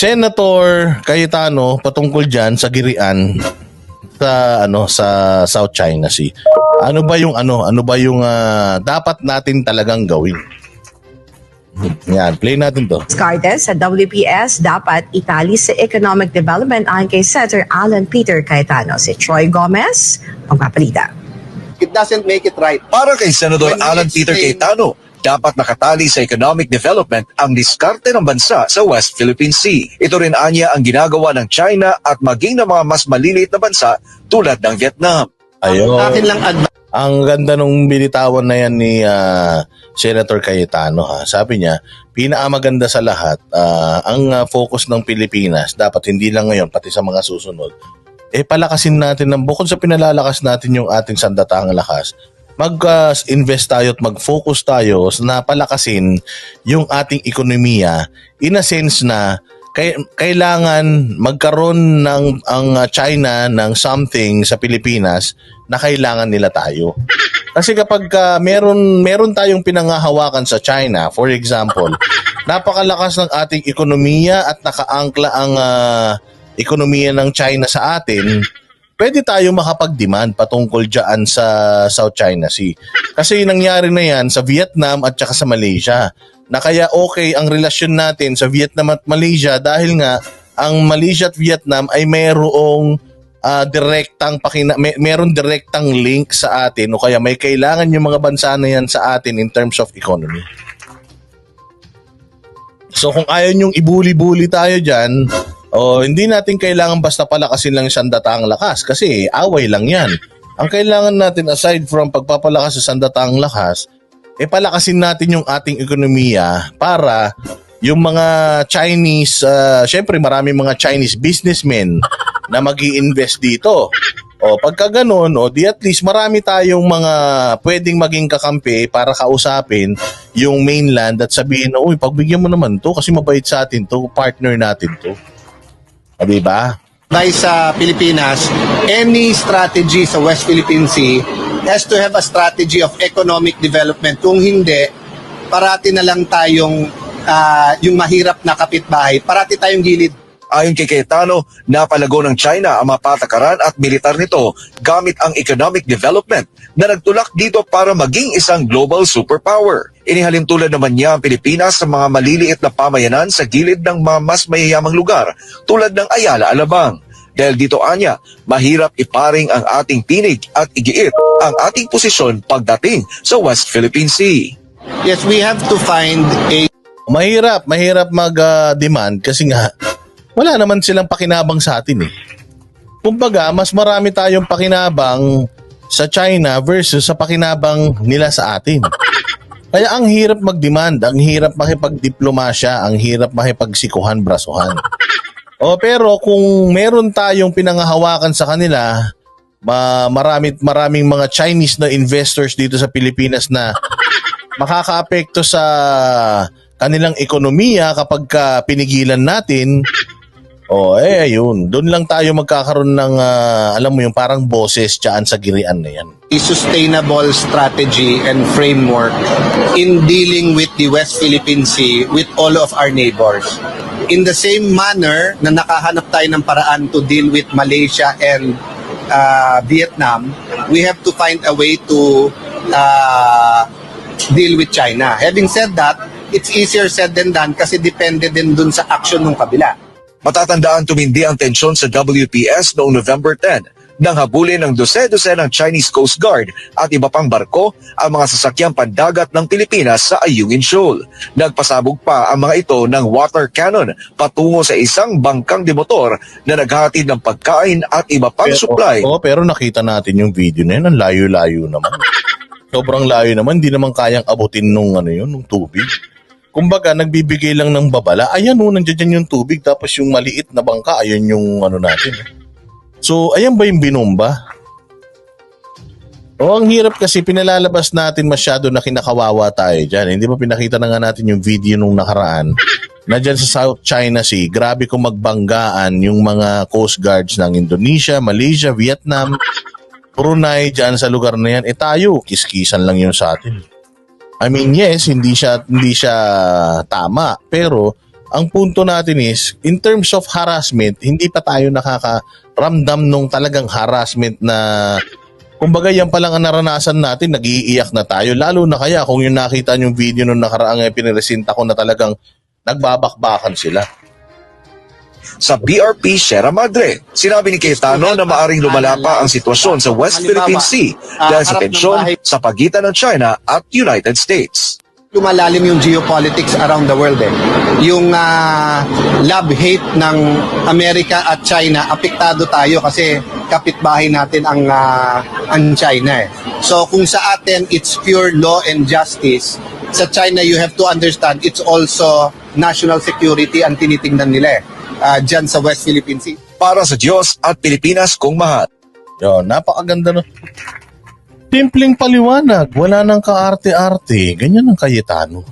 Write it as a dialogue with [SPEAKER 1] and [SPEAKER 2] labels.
[SPEAKER 1] Senator Cayetano patungkol diyan sa girian sa ano sa South China Sea. Ano ba yung ano ano ba yung ah, dapat natin talagang gawin? Yan, play natin to.
[SPEAKER 2] diskarte sa WPS dapat itali sa economic development ayon kay Senator Alan Peter Cayetano. Si Troy Gomez, magpapalita.
[SPEAKER 3] it doesn't make it right.
[SPEAKER 4] Para kay
[SPEAKER 3] When we
[SPEAKER 4] Alan Peter Cayetano, dapat nakatali sa economic development ang diskarte ng bansa sa West Philippine Sea. Ito rin anya ang ginagawa ng China at maging ng mga mas maliliit na bansa tulad ng Vietnam.
[SPEAKER 1] Ayun.
[SPEAKER 3] Sa akin lang advice
[SPEAKER 1] Ang ganda nung binitawan na yan ni ah, Senator Cayetano ha. Sabi niya, pinakamaganda sa lahat, ah, ang ah, focus ng Pilipinas, dapat hindi lang ngayon, pati sa mga susunod, eh palakasin natin ng bukod sa pinalalakas natin yung ating sandatang lakas, mag-invest tayo at mag-focus tayo na palakasin yung ating ekonomiya in a sense na kailangan magkaroon ng ang China ng something sa Pilipinas na kailangan nila tayo. Kasi kapag uh, meron meron tayong pinangahawakan sa China, for example, napakalakas ng ating ekonomiya at nakaangkla ang uh, ekonomiya ng China sa atin, pwede tayo makapag-demand patungkol dyan sa South China Sea. Kasi nangyari na yan sa Vietnam at saka sa Malaysia. Na kaya okay ang relasyon natin sa Vietnam at Malaysia dahil nga ang Malaysia at Vietnam ay mayroong ah, direktang pakina may, meron direktang link sa atin o kaya may kailangan yung mga bansa na yan sa atin in terms of economy. So kung ayaw nyong ibuli-buli tayo dyan, o hindi natin kailangan basta palakasin lang yung sandataang lakas kasi away lang yan. Ang kailangan natin aside from pagpapalakas sa sandataang lakas, eh palakasin natin yung ating ekonomiya para yung mga Chinese, uh, syempre marami mga Chinese businessmen na mag invest dito. O pagka ganun, o di at least marami tayong mga pwedeng maging kakampi para kausapin yung mainland at sabihin, uy, pagbigyan mo naman to kasi mabait sa atin to, partner natin to. O, di ba?
[SPEAKER 3] sa Pilipinas, any strategy sa West Philippine Sea has to have a strategy of economic development. Kung hindi, parati na lang tayong ah, yung mahirap na kapitbahay, parati tayong gilid.
[SPEAKER 4] Ayon kay Cayetano, napalago ng China ang mga patakaran at militar nito gamit ang economic development na nagtulak dito para maging isang global superpower. Inihalin tulad naman niya ang Pilipinas sa mga maliliit na pamayanan sa gilid ng mga mas mayayamang lugar tulad ng Ayala Alabang. Dahil dito anya, mahirap iparing ang ating tinig at igiit ang ating posisyon pagdating sa West Philippine Sea.
[SPEAKER 3] Yes, we have to find a
[SPEAKER 1] Mahirap, mahirap mag-demand kasi nga wala naman silang pakinabang sa atin eh. Kumbaga, mas marami tayong pakinabang sa China versus sa pakinabang nila sa atin. Kaya ang hirap mag-demand, ang hirap makipagdiplomasya, ang hirap makipagsikuhan, brasuhan. O pero kung meron tayong pinangahawakan sa kanila, ma marami, maraming mga Chinese na investors dito sa Pilipinas na makakaapekto sa kanilang ekonomiya kapag ka pinigilan natin. O eh ayun, doon lang tayo magkakaroon ng ah, alam mo yung parang boses diyan sa girian na yan.
[SPEAKER 3] sustainable strategy and framework in dealing with the West Philippine Sea with all of our neighbors. In the same manner na nakahanap tayo ng paraan to deal with Malaysia and uh, Vietnam, we have to find a way to uh, deal with China. Having said that, it's easier said than done kasi depende din dun sa action ng kabila.
[SPEAKER 4] Matatandaan tumindi ang tensyon sa WPS noong November 10 nang habulin ng dose-dose ng Chinese Coast Guard at iba pang barko ang mga sasakyang pandagat ng Pilipinas sa Ayungin Shoal. Nagpasabog pa ang mga ito ng water cannon patungo sa isang bangkang demotor na naghatid ng pagkain at iba pang supply
[SPEAKER 1] Oo, pero nakita natin yung video na yun, ang layo-layo naman. Sobrang layo naman, hindi naman kayang abutin nung ano yun, nung tubig. Kumbaga, nagbibigay lang ng babala. Ayan o, nandiyan dyan yung tubig. Tapos yung maliit na bangka, ayun yung ano natin. eh. So, ayan ba yung binomba? O, ang hirap kasi pinalalabas natin masyado na kinakawawa tayo dyan. Hindi ba pinakita na nga natin yung video nung nakaraan? Na dyan sa South China Sea, grabe kung magbanggaan yung mga coast guards ng Indonesia, Malaysia, Vietnam, Brunei, dyan sa lugar na yan. Eh tayo, kiskisan lang yun sa atin. I mean, yes, hindi siya hindi siya tama, pero ang punto natin is, in terms of harassment, hindi pa tayo nakakaramdam nung talagang harassment na Kumbaga yan pa lang ang naranasan natin, nag-iiyak na tayo. Lalo na kaya kung yung nakita yung video nung nakaraang eh, piniresinta ko na talagang nagbabakbakan sila.
[SPEAKER 4] Sa BRP Sierra Madre, sinabi ni Cayetano na maaring lumala pa ang sitwasyon sa West Philippine Sea dahil sa tensyon sa pagitan ng China at United States.
[SPEAKER 3] lumalalim yung geopolitics around the world eh. Yung ah, love-hate ng Amerika at China, apektado tayo kasi kapitbahay natin ang, ah, ang China eh. So kung sa atin it's pure law and justice, sa China you have to understand it's also national security ang tinitingnan nila eh. Ah, dyan sa West Philippine Sea.
[SPEAKER 4] Para sa Diyos at Pilipinas kung mahal.
[SPEAKER 1] Yo, napakaganda no. Simpleng paliwanag, wala nang kaarte-arte. Ganyan ang Cayetano.